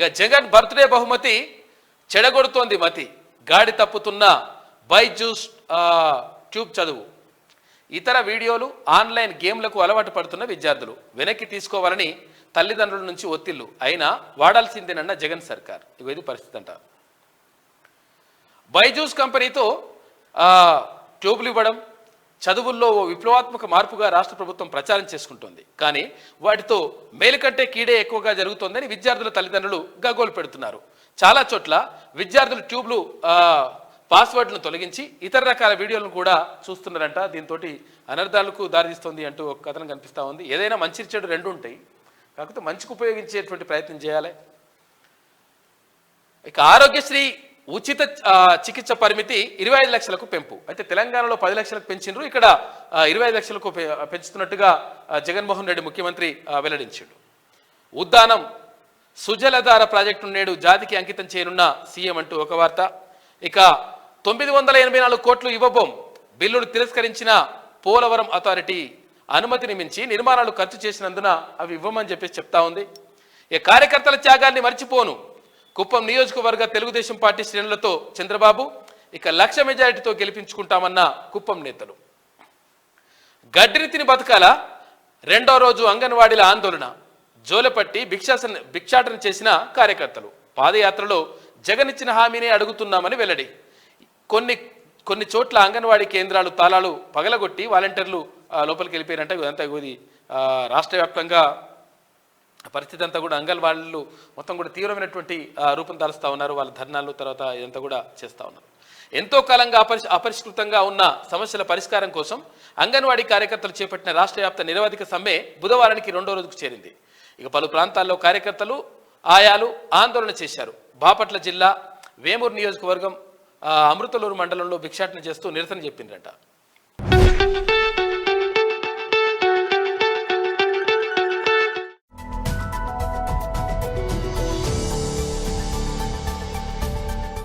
ఇక జగన్ బర్త్డే బహుమతి చెడగొడుతోంది మతి. గాడి తప్పుతున్న బైజూస్ ట్యూబ్ చదువు. ఇతర వీడియోలు ఆన్లైన్ గేమ్లకు అలవాటు పడుతున్న విద్యార్థులు. వెనక్కి తీసుకోవాలని తల్లిదండ్రుల నుంచి ఒత్తిళ్ళు. అయినా వాడాల్సిందేనన్న జగన్ సర్కార్. ఇవేది పరిస్థితి అంట బైజూస్ కంపెనీతో ట్యూబ్లు ఇవ్వడం చదువుల్లో ఓ విప్లవాత్మక మార్పుగా రాష్ట్ర ప్రభుత్వం ప్రచారం చేసుకుంటోంది. కానీ వాటితో మేలు కంటే కీడే ఎక్కువగా జరుగుతోందని విద్యార్థుల తల్లిదండ్రులు గగోలు పెడుతున్నారు. చాలా చోట్ల విద్యార్థులు ట్యూబ్లు పాస్వర్డ్లను తొలగించి ఇతర రకాల వీడియోలను కూడా చూస్తున్నారంట. దీంతో అనర్థాలకు దారితీస్తుంది అంటూ ఒక కథనం కనిపిస్తూ ఉంది. ఏదైనా మంచి చెడు రెండు ఉంటాయి. కాకపోతే మంచికి ఉపయోగించేటువంటి ప్రయత్నం చేయాలి. ఇక ఆరోగ్యశ్రీ ఉచిత చికిత్స పరిమితి ఇరవై ఐదు లక్షలకు పెంపు. అయితే తెలంగాణలో పది లక్షలకు పెంచిండ్రు ఇక్కడ ఇరవై ఐదు లక్షలకు పె- పెంచుతున్నట్టుగా జగన్మోహన్ రెడ్డి ముఖ్యమంత్రి వెల్లడించాడు. ఉద్దానం సుజలధార ప్రాజెక్టు నేడు జాతికి అంకితం చేయనున్న సీఎం అంటూ ఒక వార్త. ఇక తొమ్మిది వందల ఎనభై నాలుగు కోట్లు ఇవ్వబోం. బిల్లును తిరస్కరించిన పోలవరం అథారిటీ అనుమతిని మించి నిర్మాణాలు ఖర్చు చేసినందున అవి ఇవ్వమని చెప్పేసి చెప్తా ఉంది. ఇక కార్యకర్తల త్యాగాన్ని మర్చిపోను. కుప్పం నియోజకవర్గ తెలుగుదేశం పార్టీ శ్రేణులతో చంద్రబాబు ఇక లక్ష మెజారిటీతో గెలిపించుకుంటామన్న కుప్పం నేతలు. గడ్డిని తిని బతకాల రెండో రోజు అంగన్వాడీల ఆందోళన. జోలపట్టి భిక్షాసన భిక్షాటన చేసిన కార్యకర్తలు. పాదయాత్రలో జగన్ ఇచ్చిన హామీని అడుగుతున్నామని వెల్లడి. కొన్ని కొన్ని చోట్ల అంగన్వాడీ కేంద్రాలు తాళాలు పగలగొట్టి వాలంటీర్లు లోపలికి వెళ్ళిపోయారంట. ఇదంతా ఇది ఆ, రాష్ట్ర వ్యాప్తంగా పరిస్థితి అంతా కూడా అంగన్వాడీలు మొత్తం కూడా తీవ్రమైనటువంటి రూపం దాలుస్తూ ఉన్నారు. వాళ్ళ ధర్నాలు తర్వాత ఇదంతా కూడా చేస్తూ ఉన్నారు. ఎంతో కాలంగా అపరి అపరిష్కృతంగా ఉన్న సమస్యల పరిష్కారం కోసం అంగన్వాడీ కార్యకర్తలు చేపట్టిన రాష్ట్ర వ్యాప్త నిరవధిక సమ్మె బుధవారానికి రెండో రోజుకు చేరింది. ఇక పలు ప్రాంతాల్లో కార్యకర్తలు ఆయాలు ఆందోళన చేశారు. బాపట్ల జిల్లా వేమూరు నియోజకవర్గం అమృతలూరు మండలంలో భిక్షాటన చేస్తూ నిరసన చెప్పిండ్రట.